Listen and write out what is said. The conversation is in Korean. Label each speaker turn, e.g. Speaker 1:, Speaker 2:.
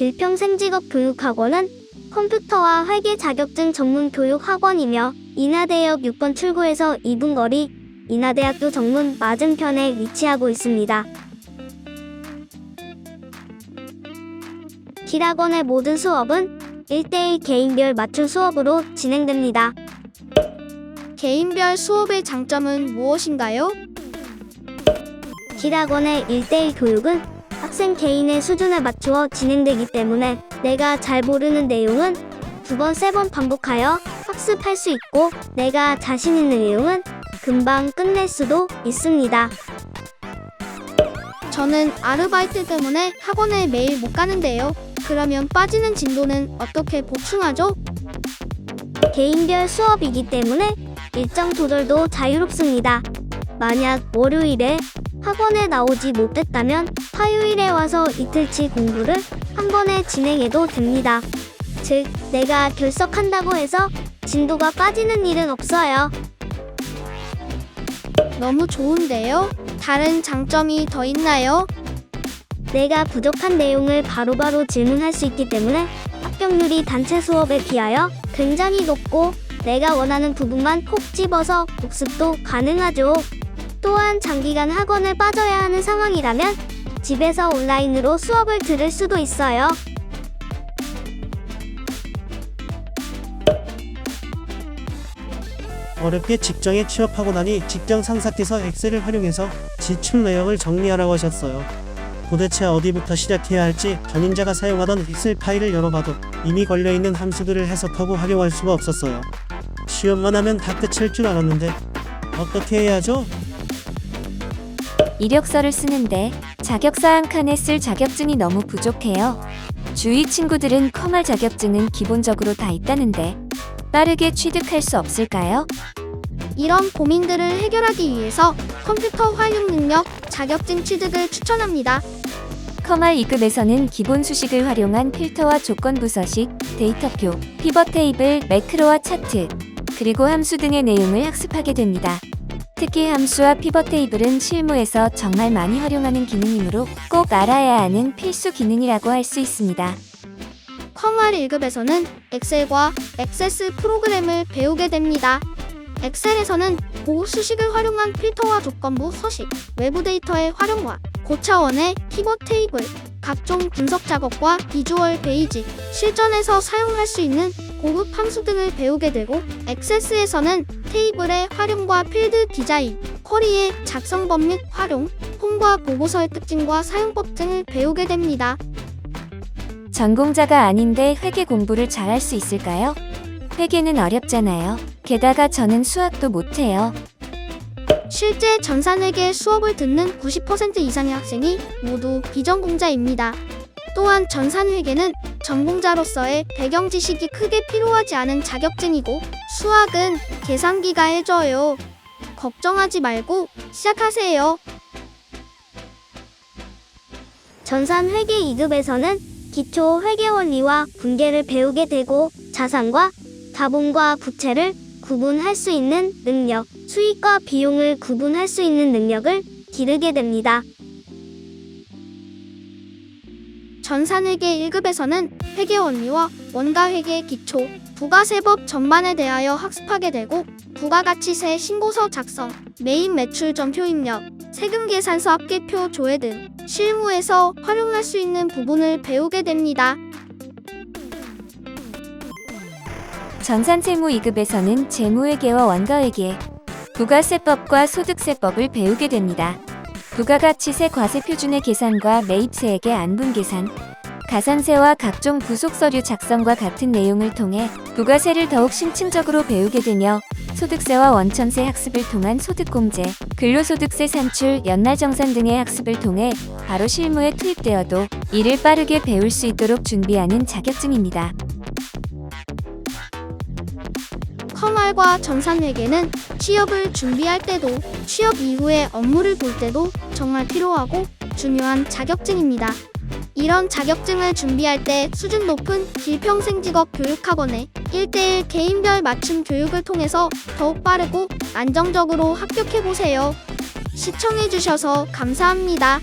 Speaker 1: 길평생 직업 교육학원은 컴퓨터와 회계 자격증 전문 교육 학원이며 인하대역 6번 출구에서 2분 거리 인하대학교 정문 맞은편에 위치하고 있습니다. 길학원의 모든 수업은 1대1 개인별 맞춤 수업으로 진행됩니다.
Speaker 2: 개인별 수업의 장점은 무엇인가요?
Speaker 1: 길학원의 1대1 교육은 학생 개인의 수준에 맞추어 진행되기 때문에 내가 잘 모르는 내용은 두 번, 세 번 반복하여 학습할 수 있고 내가 자신 있는 내용은 금방 끝낼 수도 있습니다.
Speaker 2: 저는 아르바이트 때문에 학원에 매일 못 가는데요. 그러면 빠지는 진도는 어떻게 보충하죠?
Speaker 1: 개인별 수업이기 때문에 일정 조절도 자유롭습니다. 만약 월요일에 학원에 나오지 못했다면 화요일에 와서 이틀치 공부를 한 번에 진행해도 됩니다. 즉, 내가 결석한다고 해서 진도가 빠지는 일은 없어요.
Speaker 2: 너무 좋은데요? 다른 장점이 더 있나요?
Speaker 1: 내가 부족한 내용을 바로바로 질문할 수 있기 때문에 합격률이 단체 수업에 비하여 굉장히 높고 내가 원하는 부분만 콕 집어서 복습도 가능하죠. 또한 장기간 학원을 빠져야 하는 상황이라면 집에서 온라인으로 수업을 들을 수도 있어요.
Speaker 3: 어렵게 직장에 취업하고 나니 직장 상사께서 엑셀을 활용해서 지출 내역을 정리하라고 하셨어요. 도대체 어디부터 시작해야 할지 전임자가 사용하던 엑셀 파일을 열어봐도 이미 걸려있는 함수들을 해석하고 활용할 수가 없었어요. 시험만 하면 다 끝일 줄 알았는데 어떻게 해야 하죠?
Speaker 4: 이력서를 쓰는데 자격사 한 칸에 쓸 자격증이 너무 부족해요. 주위 친구들은 컴할 자격증은 기본적으로 다 있다는데 빠르게 취득할 수 없을까요?
Speaker 2: 이런 고민들을 해결하기 위해서 컴퓨터 활용 능력 자격증 취득을 추천합니다.
Speaker 4: 컴알 2급에서는 기본 수식을 활용한 필터와 조건부 서식, 데이터표, 피벗 테이블, 매크로와 차트, 그리고 함수 등의 내용을 학습하게 됩니다. 특히 함수와 피벗 테이블은 실무에서 정말 많이 활용하는 기능이므로 꼭 알아야 하는 필수 기능이라고 할 수 있습니다.
Speaker 2: 컴활 1급에서는 엑셀과 액세스 프로그램을 배우게 됩니다. 엑셀에서는 보호 수식을 활용한 필터와 조건부 서식, 외부 데이터의 활용과 고차원의 키보드 테이블, 각종 분석 작업과 비주얼 베이직, 실전에서 사용할 수 있는 고급 함수 등을 배우게 되고 액세스에서는 테이블의 활용과 필드 디자인, 쿼리의 작성법 및 활용, 폼과 보고서의 특징과 사용법 등을 배우게 됩니다.
Speaker 4: 전공자가 아닌데 회계 공부를 잘할 수 있을까요? 회계는 어렵잖아요. 게다가 저는 수학도 못해요.
Speaker 2: 실제 전산회계 수업을 듣는 90% 이상의 학생이 모두 비전공자입니다. 또한 전산회계는 전공자로서의 배경 지식이 크게 필요하지 않은 자격증이고 수학은 계산기가 해줘요. 걱정하지 말고 시작하세요.
Speaker 1: 전산 회계 2급에서는 기초 회계 원리와 분계를 배우게 되고 자산과 자본과 부채를 구분할 수 있는 능력, 수익과 비용을 구분할 수 있는 능력을 기르게 됩니다.
Speaker 2: 전산회계 1급에서는 회계 원리와 원가 회계 기초, 부가세법 전반에 대하여 학습하게 되고 부가가치세 신고서 작성, 메인 매출 전표 입력, 세금 계산서 합계표 조회 등 실무에서 활용할 수 있는 부분을 배우게 됩니다.
Speaker 4: 전산채무 2급에서는 재무회계와 원가회계, 부가세법과 소득세법을 배우게 됩니다. 부가가치세 과세 표준의 계산과 매입세액의 안분 계산, 가산세와 각종 부속 서류 작성과 같은 내용을 통해 부가세를 더욱 심층적으로 배우게 되며 소득세와 원천세 학습을 통한 소득공제, 근로소득세 산출, 연말정산 등의 학습을 통해 바로 실무에 투입되어도 이를 빠르게 배울 수 있도록 준비하는 자격증입니다.
Speaker 2: 컴알과 전산회계는 취업을 준비할 때도 취업 이후에 업무를 볼 때도 정말 필요하고 중요한 자격증입니다. 이런 자격증을 준비할 때 수준 높은 길평생 직업 교육학원의 1대1 개인별 맞춤 교육을 통해서 더욱 빠르고 안정적으로 합격해보세요. 시청해주셔서 감사합니다.